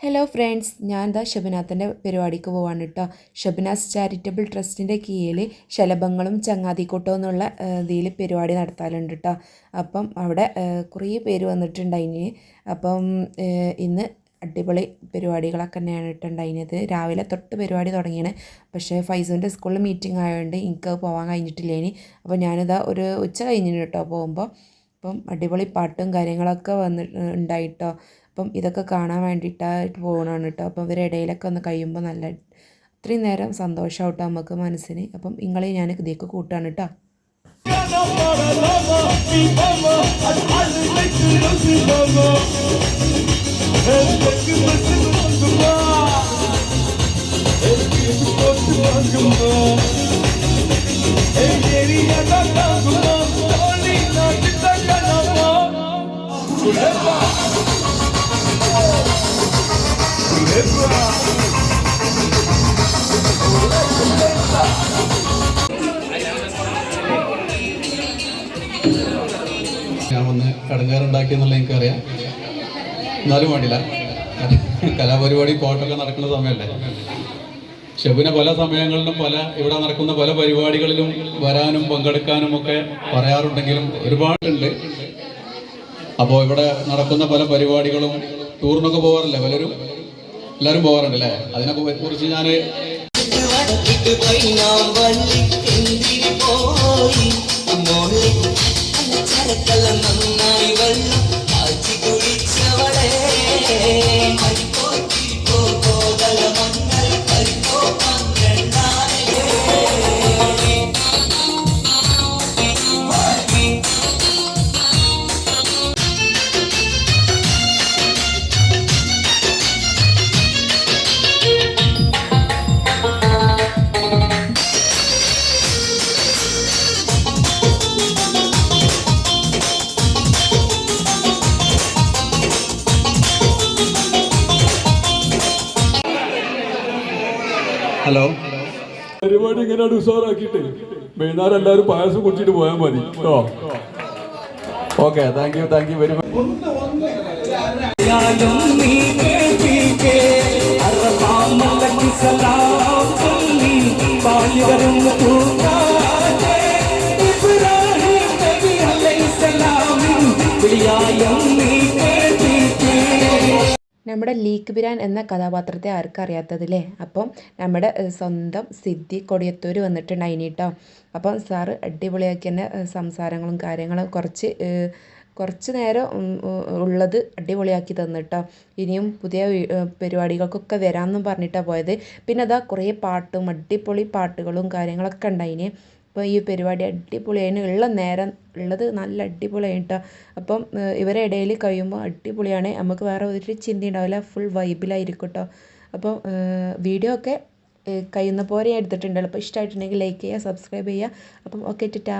Hello friends ഞാൻ എന്താ ഷബനാഥന്റെ പരിപാടിക്ക് പോവാണ് കേട്ടോ ഷബിനാസ് ചാരിറ്റബിൾ ട്രസ്റ്റിന്റെ കീഴിൽ ശലഭങ്ങളും ചങ്ങാതിക്കൂട്ടവും എന്നുള്ള ഇതിൽ പരിപാടി നടത്താറുണ്ട് കേട്ടോ അപ്പം അവിടെ കുറേ പേര് വന്നിട്ടുണ്ട് വന്നിട്ടുണ്ടായിന്. അപ്പം ഇന്ന് അടിപൊളി പരിപാടികളൊക്കെ തന്നെയാണ് ഇട്ടുണ്ടായിരുന്നത് രാവിലെ തൊട്ട് പരിപാടി തുടങ്ങിയാണ് പക്ഷേ ഫൈസുവിന്റെ സ്കൂളിൽ മീറ്റിംഗ് ആയതുകൊണ്ട് എനിക്ക് പോകാൻ കഴിഞ്ഞിട്ടില്ല ഇനി അപ്പോൾ ഞാനിതാ ഒരു ഉച്ച കഴിഞ്ഞിട്ട് പോകുമ്പോൾ അപ്പം അടിപൊളി പാട്ടും കാര്യങ്ങളൊക്കെ വന്ന് ഉണ്ടായിട്ടോ. അപ്പം ഇതൊക്കെ കാണാൻ വേണ്ടിയിട്ടായിട്ട് പോകണമാണ് കേട്ടോ അപ്പം ഇവരുടെ ഇടയിലൊക്കെ ഒന്ന് കഴിയുമ്പോൾ നല്ല അത്രയും നേരം സന്തോഷമാവട്ടോ നമുക്ക് മനസ്സിന്. അപ്പം നിങ്ങളെ ഞാൻ ഇതിലേക്ക് കൂട്ടാണ് കേട്ടോ ഞാൻ വന്ന് കടങ്ങാറുണ്ടാക്കി എന്നുള്ള എനിക്കറിയാം. എന്നാലും വേണ്ടില്ല കലാപരിപാടി കോട്ടൊക്കെ നടക്കുന്ന സമയമല്ലേ? ഷെബിനെ പല സമയങ്ങളിലും പല ഇവിടെ നടക്കുന്ന പല പരിപാടികളിലും വരാനും പങ്കെടുക്കാനും ഒക്കെ പറയാറുണ്ടെങ്കിലും ഒരുപാടുണ്ട്. അപ്പോൾ ഇവിടെ നടക്കുന്ന പല പരിപാടികളും ടൂറിനൊക്കെ പോകാറില്ലേ പലരും? എല്ലാവരും പോകാറുണ്ട് അല്ലേ അതിനെ കുറിച്ച് ഞാൻ ഹലോ പരിപാടി ഇങ്ങനെയാണ് ഉഷാറാക്കിയിട്ട് വൈകുന്നേരം എല്ലാവരും പായസം കുടിച്ചിട്ട് പോയാൽ മതി. കേട്ടോ? Okay thank you thank you very much നീ നമ്മുടെ ലീക്ക് ബിരാൻ എന്ന കഥാപാത്രത്തെ ആർക്കും അറിയാത്തതില്ലേ അപ്പം നമ്മുടെ സ്വന്തം സിദ്ധി കൊടിയത്തൂർ വന്നിട്ടുണ്ടായിനി കേട്ടോ അപ്പം സാറ് അടിപൊളിയാക്കി തന്നെ സംസാരങ്ങളും കാര്യങ്ങളും കുറച്ച് കുറച്ച് നേരം ഉള്ളത് അടിപൊളിയാക്കി തന്നിട്ടോ. ഇനിയും പുതിയ പരിപാടികൾക്കൊക്കെ വരാമെന്നും പറഞ്ഞിട്ടാണ് പോയത്. പിന്നെ അതാ കുറേ പാട്ടും അടിപൊളി പാട്ടുകളും കാര്യങ്ങളൊക്കെ ഉണ്ടായിന്. അപ്പോൾ ഈ പരിപാടി അടിപൊളിയായിന് ഉള്ള നേരം ഉള്ളത് നല്ല അടിപൊളിയായി കേട്ടോ അപ്പം ഇവരെ ഇടയിൽ കഴിയുമ്പോൾ അടിപൊളിയാണ്. നമുക്ക് വേറെ ഒരു ചിന്ത ഉണ്ടാവില്ല. ഫുൾ വൈബിലായിരിക്കും കേട്ടോ അപ്പോൾ വീഡിയോ ഒക്കെ കഴിയുന്ന പോലെ ഞാൻ എടുത്തിട്ടുണ്ട് അപ്പോൾ ഇഷ്ടമായിട്ടുണ്ടെങ്കിൽ ലൈക്ക് ചെയ്യുക സബ്സ്ക്രൈബ് ചെയ്യുക. അപ്പം ഓക്കെ ടാ